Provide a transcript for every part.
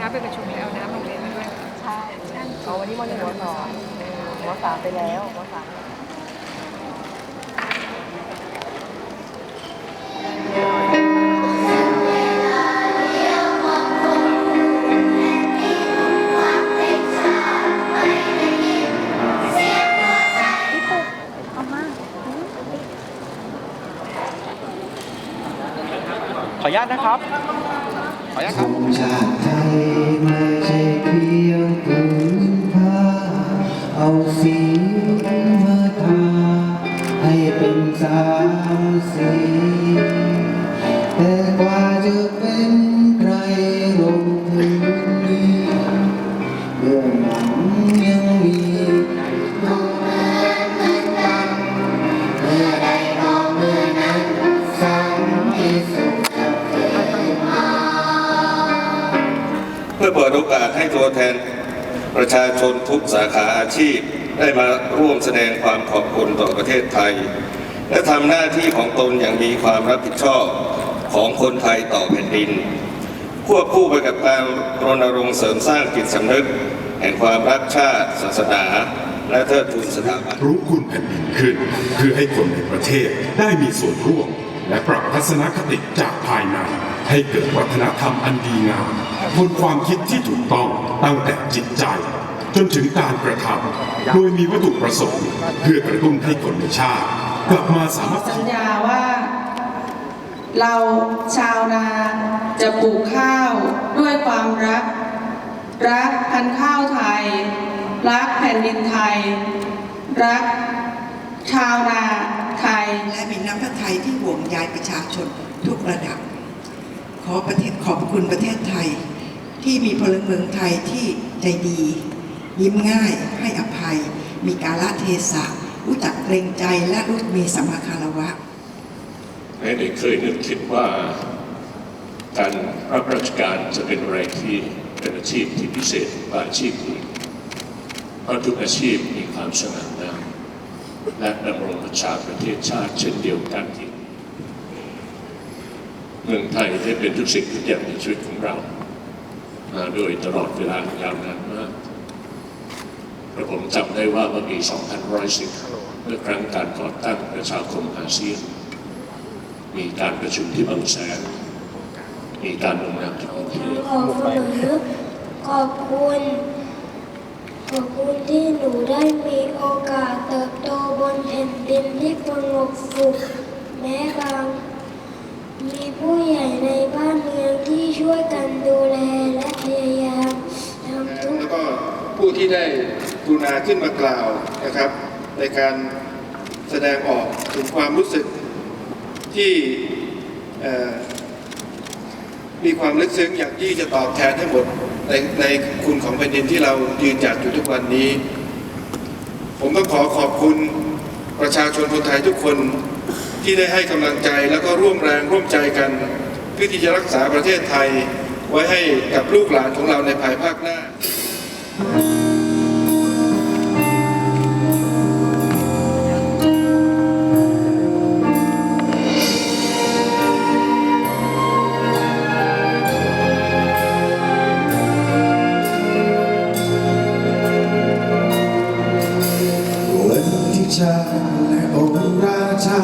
ช้าไปประชุมแล้วน้ำโรงเรียนมาด้วยใช่เอาวันนี้มหนึ่งมสองมสามไปแล้วมสามขออนุญาตนะครับข ออนุญาตครับจากไทยไม่ใช่เพียงผืนผ้าเอาสีมาทาให้เป็นสามสีแต่กว่าจะเป็นาสให้ตัวแทนประชาชนทุกสาขาอาชีพ ได้มาร่วมแสดงความขอบคุณต่อประเทศไทย และทำหน้าที่ของตนอย่างมีความรับผิดชอบของคนไทยต่อแผ่นดิน ควบคู่ไปกับการรณรงค์เสริมสร้างจิตสำนึก แห่งความรักชาติ ศาสนา และเทิดทูนสถาบันรู้คุณแผ่นดินขึ้นเพื่อให้คนในประเทศได้มีส่วนร่วม และปรับทัศนคติจากภายในให้เกิดวัฒนธรรมอันดีงาม บนความคิดที่ถูกต้องตั้งแต่จิตใจ จนถึงการกระทำโดยมีวัตถุประสงค์เพื่อกระตุ้นให้คนในชาติ กลับมาสามัคคีสัญญาว่า เราชาวนาจะปลูกข้าวด้วยความรัก รักพันธุ์ข้าวไทย รักแผ่นดินไทย รักชาวนาไทย และมีน้ำพระทัยที่ห่วงใยประชาชนทุกระดับ ขอประเทศขอบคุณประเทศไทย ที่มีพลเมืองไทยที่ใจดี ยิ้มง่ายให้อภัย มีกาลเทศะรู้จักเกรงใจและรู้มีสมมาคารวะไม่ได้เคยนึกคิดว่า การรับราชการจะเป็นอะไรที่เป็นอาชีพที่พิเศษกว่าอาชีพอื่นเพราะทุกอาชีพมีความสง่างามและดำรงประชาประเทศชาติเช่นเดียวกันที่เมืองไทยได้เป็นทุกสิ่งทุกอย่างในชีวิตของเรา มาโดยตลอดเวลายาวนานมากและผมจำได้ว่าเมื่อปี2110 เมื่อครั้งการก่อตั้งประชาคมอาเซียน มีการประชุมที่บางแสน มีการลงนามที่กรุงเทพขอเสนอขอบคุณขอบคุณที่หนูได้มีโอกาสเติบโตบนแผ่นดินที่สงบสุขแม้บางมีผู้ใหญ่ในบ้านเมืองที่ช่วยกันดูแลและพยายามทำทุก แล้วก็ผู้ ที่ได้กรุณาขึ้นมากล่าวนะครับ ในการแสดงออกถึงความรู้สึกที่มีความลึกซึ้งอย่างที่จะตอบแทนให้หมดในในคุณของแผ่นดินที่เรายืนหยัดอยู่ทุกวันนี้ ผมต้องขอขอบคุณประชาชนคนไทยทุกคนที่ได้ให้กำลังใจแล้วก็ร่วมแรงร่วมใจกันเพื่อที่จะรักษาประเทศไทยไว้ให้กับลูกหลานของเราในภายภาคหน้า ชาและองค์ราชา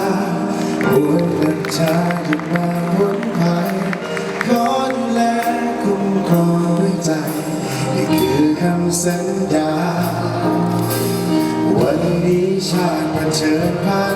บวชบัญชาหยุดมาพ้นภัยขอดูแลคุ้มครองด้วยใจนี่คือคำสัญญา วันนี้ชาติเผชิญผ่านภัยไฟลุกโชน